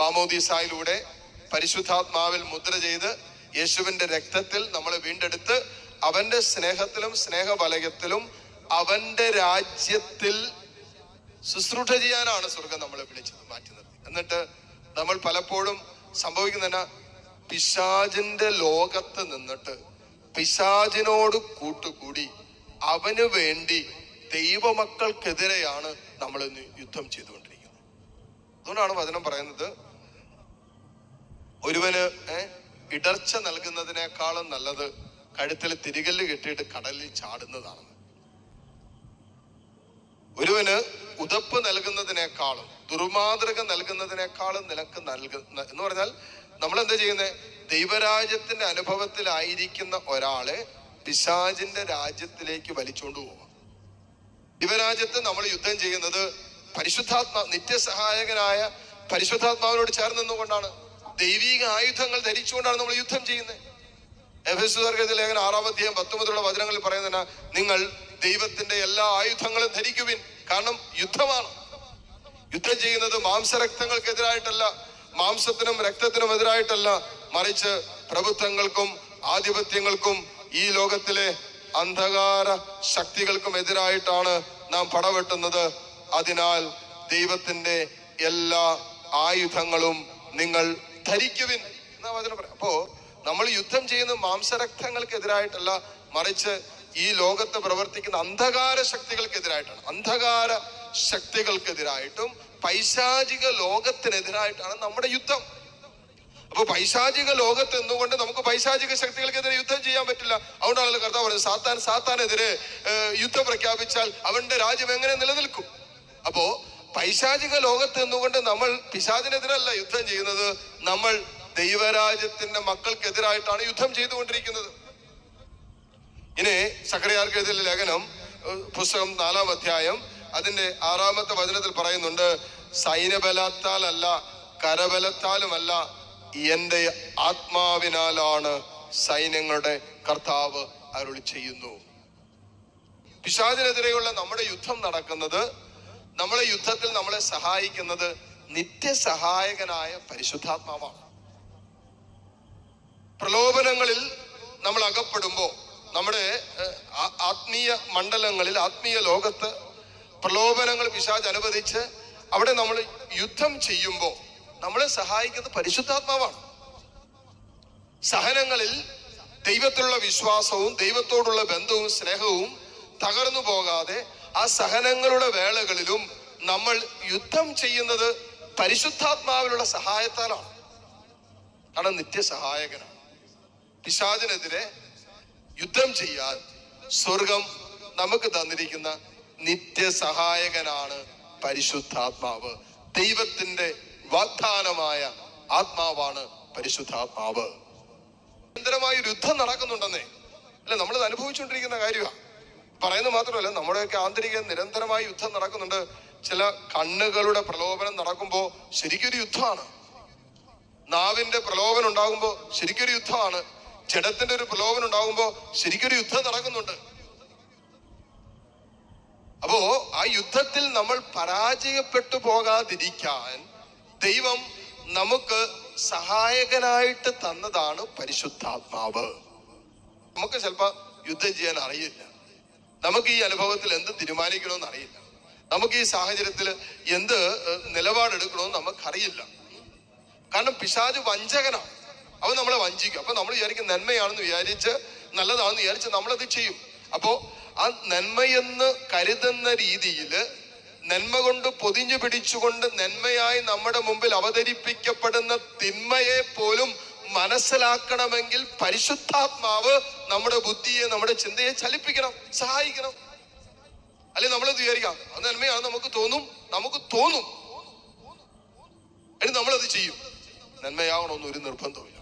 മാമോദീസായിലൂടെ പരിശുദ്ധാത്മാവിൽ മുദ്ര ചെയ്ത് യേശുവിന്റെ രക്തത്തിൽ നമ്മളെ വീണ്ടെടുത്ത് അവന്റെ സ്നേഹത്തിലും സ്നേഹവലയത്തിലും അവന്റെ രാജ്യത്തിൽ ശുശ്രൂഷ ചെയ്യാനാണ് സ്വർഗം നമ്മളെ വിളിച്ചത് മാറ്റി നിർത്തി എന്നിട്ട് നമ്മൾ പലപ്പോഴും സംഭവിക്കുന്ന പിശാജിന്റെ ലോകത്ത് നിന്നിട്ട് പിശാജിനോട് കൂട്ടുകൂടി അവന് വേണ്ടി ദൈവമക്കൾക്കെതിരെയാണ് നമ്മൾ ഇന്ന് യുദ്ധം ചെയ്തുകൊണ്ടിരിക്കുന്നത്. അതുകൊണ്ടാണ് വചനം പറയുന്നത്. ഒരുവന് ഇടർച്ച നൽകുന്നതിനേക്കാളും നല്ലത് കഴുത്തിൽ തിരികല്ല് കെട്ടിയിട്ട് കടലിൽ ചാടുന്നതാണ്. ഒരുവന് ഉതപ്പ് നൽകുന്നതിനേക്കാളും ദുർമാതൃക നൽകുന്നതിനേക്കാളും നിനക്ക് നൽകുന്ന എന്ന് പറഞ്ഞാൽ നമ്മൾ എന്താ ചെയ്യുന്നത് ദൈവരാജ്യത്തിന്റെ അനുഭവത്തിലായിരിക്കുന്ന ഒരാളെ പിശാചിന്റെ രാജ്യത്തിലേക്ക് വലിച്ചുകൊണ്ട് പോവാം. ദൈവരാജ്യത്ത് നമ്മൾ യുദ്ധം ചെയ്യുന്നത് പരിശുദ്ധാത്മാ നിത്യസഹായകനായ പരിശുദ്ധാത്മാവിനോട് ചേർന്ന് നിന്നുകൊണ്ടാണ് ദൈവിക ആയുധങ്ങൾ ധരിച്ചുകൊണ്ടാണ് നമ്മൾ യുദ്ധം ചെയ്യുന്നത്. എഫെസുകാർക്ക് ലേഖനം ആറാം അധ്യായം പത്തൊമ്പതിലുള്ള വചനങ്ങളിൽ പറയുന്നതിന് നിങ്ങൾ ദൈവത്തിന്റെ എല്ലാ ആയുധങ്ങളും ധരിക്കുവിൻ. കാരണം യുദ്ധമാണ്. യുദ്ധം ചെയ്യുന്നത് മാംസരക്തങ്ങൾക്കെതിരായിട്ടല്ല മാംസത്തിനും രക്തത്തിനും എതിരായിട്ടല്ല. മറിച്ച് പ്രഭുത്വങ്ങൾക്കും ആധിപത്യങ്ങൾക്കും ഈ ലോകത്തിലെ അന്ധകാര ശക്തികൾക്കും എതിരായിട്ടാണ് നാം പടവെട്ടുന്നത്. അതിനാൽ ദൈവത്തിന്റെ എല്ലാ ആയുധങ്ങളും നിങ്ങൾ ധരിക്കുവിൻ എന്നാ വചനം പറയാം. അപ്പോ നമ്മൾ യുദ്ധം ചെയ്യുന്ന മാംസരക്തങ്ങൾക്കെതിരായിട്ടല്ല മറിച്ച് ഈ ലോകത്ത് പ്രവർത്തിക്കുന്ന അന്ധകാര ശക്തികൾക്കെതിരായിട്ടാണ്. അന്ധകാര ശക്തികൾക്കെതിരായിട്ടും പൈശാചിക ലോകത്തിനെതിരായിട്ടാണ് നമ്മുടെ യുദ്ധം. അപ്പൊ പൈശാചിക ലോകത്ത് എന്തുകൊണ്ട് നമുക്ക് പൈശാചിക ശക്തികൾക്കെതിരെ യുദ്ധം ചെയ്യാൻ പറ്റില്ല. അതുകൊണ്ടാണല്ലോ കർത്താവ് പറഞ്ഞത് സാത്താൻ സാത്താനെതിരെ യുദ്ധം പ്രഖ്യാപിച്ചാൽ അവന്റെ രാജ്യം എങ്ങനെ നിലനിൽക്കും? അപ്പോ പൈശാചിക ലോകത്ത് നിന്നുകൊണ്ട് നമ്മൾ പിശാചിനെതിരല്ല യുദ്ധം ചെയ്യുന്നത്. നമ്മൾ ദൈവരാജ്യത്തിന്റെ മക്കൾക്കെതിരായിട്ടാണ് യുദ്ധം ചെയ്തുകൊണ്ടിരിക്കുന്നത്. ഇനി സക്രിയാർക്ക് എഴുതിയ ലേഖനം പുസ്തകം നാലാം അധ്യായം അതിന്റെ ആറാമത്തെ വചനത്തിൽ പറയുന്നുണ്ട് സൈന്യബലത്താലല്ല കരബലത്താലുമല്ല എന്റെ ആത്മാവിനാലാണ് സൈന്യങ്ങളുടെ കർത്താവ് അരുളി ചെയ്യുന്നു പിശാചിനെതിരെയുള്ള നമ്മുടെ യുദ്ധം നടക്കുന്നത് നമ്മളെ യുദ്ധത്തിൽ നമ്മളെ സഹായിക്കുന്നത് നിത്യസഹായകനായ പരിശുദ്ധാത്മാവാണ്. പ്രലോഭനങ്ങളിൽ നമ്മൾ അകപ്പെടുമ്പോൾ നമ്മുടെ ആത്മീയ മണ്ഡലങ്ങളിൽ ആത്മീയ ലോകത്ത് പ്രലോഭനങ്ങൾ പിശാജ് അനുവദിച്ച് അവിടെ നമ്മൾ യുദ്ധം ചെയ്യുമ്പോൾ നമ്മളെ സഹായിക്കുന്നത് പരിശുദ്ധാത്മാവാണ്. സഹനങ്ങളിൽ ദൈവത്തിലുള്ള വിശ്വാസവും ദൈവത്തോടുള്ള ബന്ധവും സ്നേഹവും തകർന്നു പോകാതെ ആ സഹനങ്ങളുടെ വേളകളിലും നമ്മൾ യുദ്ധം ചെയ്യുന്നത് പരിശുദ്ധാത്മാവിലുള്ള സഹായത്താലാണ്. കാരണം നിത്യസഹായകനാണ്. പിശാചിനെതിരെ യുദ്ധം ചെയ്യാൻ സ്വർഗം നമുക്ക് തന്നിരിക്കുന്ന നിത്യസഹായകനാണ് പരിശുദ്ധാത്മാവ്. ദൈവത്തിന്റെ വാഗ്ദാനമായ ആത്മാവാണ് പരിശുദ്ധാത്മാവ്. നിരന്തരമായ യുദ്ധം നടക്കുന്നുണ്ടെന്നേ. അല്ലെ നമ്മളത് അനുഭവിച്ചുകൊണ്ടിരിക്കുന്ന കാര്യമാണ് പറയുന്നത് മാത്രമല്ല നമ്മുടെയൊക്കെ ആന്തരിക നിരന്തരമായ യുദ്ധം നടക്കുന്നുണ്ട്. ചില കണ്ണുകളുടെ പ്രലോഭനം നടക്കുമ്പോൾ ശരിക്കൊരു യുദ്ധമാണ്. നാവിന്റെ പ്രലോഭനം ഉണ്ടാകുമ്പോൾ ശരിക്കൊരു യുദ്ധമാണ്. ജഡത്തിന്റെ ഒരു പ്രലോഭനം ഉണ്ടാകുമ്പോൾ ശരിക്കൊരു യുദ്ധം നടക്കുന്നുണ്ട്. അപ്പോ ആ യുദ്ധത്തിൽ നമ്മൾ പരാജയപ്പെട്ടു പോകാതിരിക്കാൻ ദൈവം നമുക്ക് സഹായകനായിട്ട് തന്നതാണ് പരിശുദ്ധാത്മാവ്. നമുക്ക് ചിലപ്പോ യുദ്ധം ചെയ്യാൻ അറിയില്ല. നമുക്ക് ഈ അനുഭവത്തിൽ എന്ത് തീരുമാനിക്കണമെന്ന് അറിയില്ല. നമുക്ക് ഈ സാഹചര്യത്തിൽ എന്ത് നിലപാടെടുക്കണമെന്ന് നമുക്കറിയില്ല. കാരണം പിശാജ് വഞ്ചകനാണ്. അവൻ നമ്മളെ വഞ്ചിക്കും. അപ്പൊ നമ്മൾ വിചാരിക്കും നന്മയാണെന്ന് വിചാരിച്ച് നല്ലതാണെന്ന് വിചാരിച്ച് നമ്മളത് ചെയ്യും. അപ്പോ ആ നന്മയെന്ന് കരുതുന്ന രീതിയിൽ നന്മ കൊണ്ട് പൊതിഞ്ഞു പിടിച്ചുകൊണ്ട് നന്മയായി നമ്മുടെ മുമ്പിൽ അവതരിപ്പിക്കപ്പെടുന്ന തിന്മയെ പോലും മനസ്സിലാക്കണമെങ്കിൽ പരിശുദ്ധാത്മാവ് നമ്മുടെ ബുദ്ധിയെ നമ്മുടെ ചിന്തയെ ചലിപ്പിക്കണം സഹായിക്കണം. അല്ലെ നമ്മൾ വിചാരിക്കാം? അത് നന്മയാണ് നമുക്ക് തോന്നും നമുക്ക് തോന്നും. എന്നിട്ട് നമ്മളത് ചെയ്യും? നന്മയാവണമെന്ന് ഒരു നിർബന്ധമില്ല